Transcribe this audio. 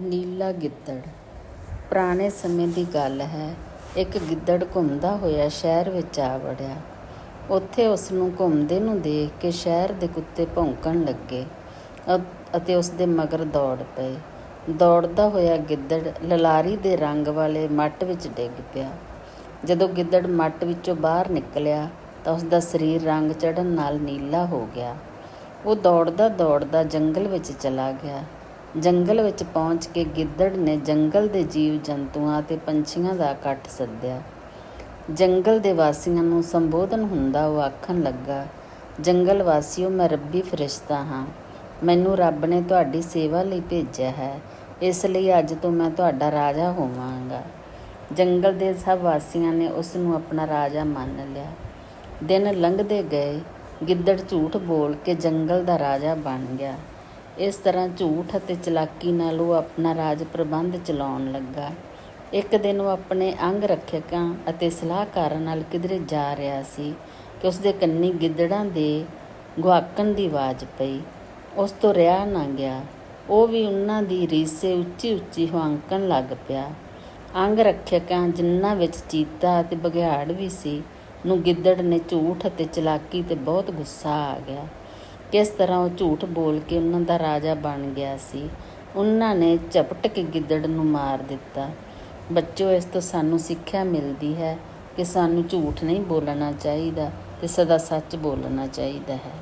ਨੀਲਾ ਗਿੱਦੜ। ਪੁਰਾਣੇ ਸਮੇਂ ਦੀ ਗੱਲ ਹੈ, ਇੱਕ ਗਿੱਦੜ ਘੁੰਮਦਾ ਹੋਇਆ ਸ਼ਹਿਰ ਵਿੱਚ ਆ ਵੜਿਆ। ਉੱਥੇ ਉਸ ਨੂੰ ਘੁੰਮਦੇ ਨੂੰ ਦੇਖ ਕੇ ਸ਼ਹਿਰ ਦੇ ਕੁੱਤੇ ਭੌਂਕਣ ਲੱਗੇ ਅਤੇ ਉਸ ਦੇ ਮਗਰ ਦੌੜ ਪਏ। ਦੌੜਦਾ ਹੋਇਆ ਗਿੱਦੜ ਲਲਾਰੀ ਦੇ ਰੰਗ ਵਾਲੇ ਮੱਟ ਵਿੱਚ ਡਿੱਗ ਪਿਆ। ਜਦੋਂ ਗਿੱਦੜ ਮੱਟ ਵਿੱਚੋਂ ਬਾਹਰ ਨਿਕਲਿਆ, ਤਾਂ ਉਸ ਦਾ ਸਰੀਰ ਰੰਗ ਚੜਨ ਨਾਲ ਨੀਲਾ ਹੋ ਗਿਆ। ਉਹ ਦੌੜਦਾ ਦੌੜਦਾ ਜੰਗਲ ਵਿੱਚ ਚਲਾ ਗਿਆ। ਜੰਗਲ ਵਿੱਚ ਪਹੁੰਚ ਕੇ ਗਿੱਦੜ ਨੇ ਜੰਗਲ ਦੇ ਜੀਵ ਜੰਤੂਆਂ ਅਤੇ ਪੰਛੀਆਂ ਦਾ ਇਕੱਠ ਸੱਦਿਆ। ਜੰਗਲ ਦੇ ਵਾਸੀਆਂ ਨੂੰ ਸੰਬੋਧਨ ਹੁੰਦਾ ਉਹ ਆਖਣ ਲੱਗਾ, ਜੰਗਲ ਵਾਸੀਓ, ਮੈਂ ਰੱਬੀ ਫਰਿਸ਼ਤਾ ਹਾਂ। ਮੈਨੂੰ ਰੱਬ ਨੇ ਤੁਹਾਡੀ ਸੇਵਾ ਲਈ ਭੇਜਿਆ ਹੈ। ਇਸ ਲਈ ਅੱਜ ਤੋਂ ਮੈਂ ਤੁਹਾਡਾ ਰਾਜਾ ਹੋਵਾਂਗਾ। ਜੰਗਲ ਦੇ ਸਭ ਵਾਸੀਆਂ ਨੇ ਉਸ ਨੂੰ ਆਪਣਾ ਰਾਜਾ ਮੰਨ ਲਿਆ। ਦਿਨ ਲੰਘਦੇ ਗਏ। ਗਿੱਦੜ ਝੂਠ ਬੋਲ ਕੇ ਜੰਗਲ ਦਾ ਰਾਜਾ ਬਣ ਗਿਆ। ਇਸ ਤਰ੍ਹਾਂ ਝੂਠ ਅਤੇ ਚਲਾਕੀ ਨਾਲ ਉਹ ਆਪਣਾ ਰਾਜ ਪ੍ਰਬੰਧ ਚਲਾਉਣ ਲੱਗਾ। ਇੱਕ ਦਿਨ ਉਹ ਆਪਣੇ ਅੰਗ ਰੱਖਿਅਕਾਂ ਅਤੇ ਸਲਾਹਕਾਰਾਂ ਨਾਲ ਕਿਧਰੇ ਜਾ ਰਿਹਾ ਸੀ ਕਿ ਉਸ ਦੇ ਕੰਨੀ ਗਿੱਦੜਾਂ ਦੇ ਗੁਆਕਣ ਦੀ ਆਵਾਜ਼ ਪਈ। ਉਸ ਤੋਂ ਰਿਹਾ ਨਾ ਗਿਆ। ਉਹ ਵੀ ਉਹਨਾਂ ਦੀ ਰੀਸੇ ਉੱਚੀ ਉੱਚੀ ਹੁਆਂਕਣ ਲੱਗ ਪਿਆ। ਅੰਗ ਰੱਖਿਅਕਾਂ ਜਿਨ੍ਹਾਂ ਵਿੱਚ ਚੀਤਾ ਅਤੇ ਬਘਿਆੜ ਵੀ ਸੀ, ਨੂੰ ਗਿੱਦੜ ਨੇ ਝੂਠ ਅਤੇ ਚਲਾਕੀ ਤੇ ਬਹੁਤ ਗੁੱਸਾ ਆ ਗਿਆ। ਕਿਸ ਤਰ੍ਹਾਂ ਉਹ ਝੂਠ ਬੋਲ ਕੇ ਉਹਨਾਂ ਦਾ ਰਾਜਾ ਬਣ ਗਿਆ ਸੀ? ਉਹਨਾਂ ਨੇ ਝਪਟ ਕੇ ਗਿੱਦੜ ਨੂੰ ਮਾਰ ਦਿੱਤਾ। ਬੱਚੋ ਇਸ ਤੋਂ ਸਾਨੂੰ ਸਿੱਖਿਆ ਮਿਲਦੀ ਹੈ ਕਿ ਸਾਨੂੰ ਝੂਠ ਨਹੀਂ ਬੋਲਣਾ ਚਾਹੀਦਾ ਤੇ ਸਦਾ ਸੱਚ ਬੋਲਣਾ ਚਾਹੀਦਾ ਹੈ।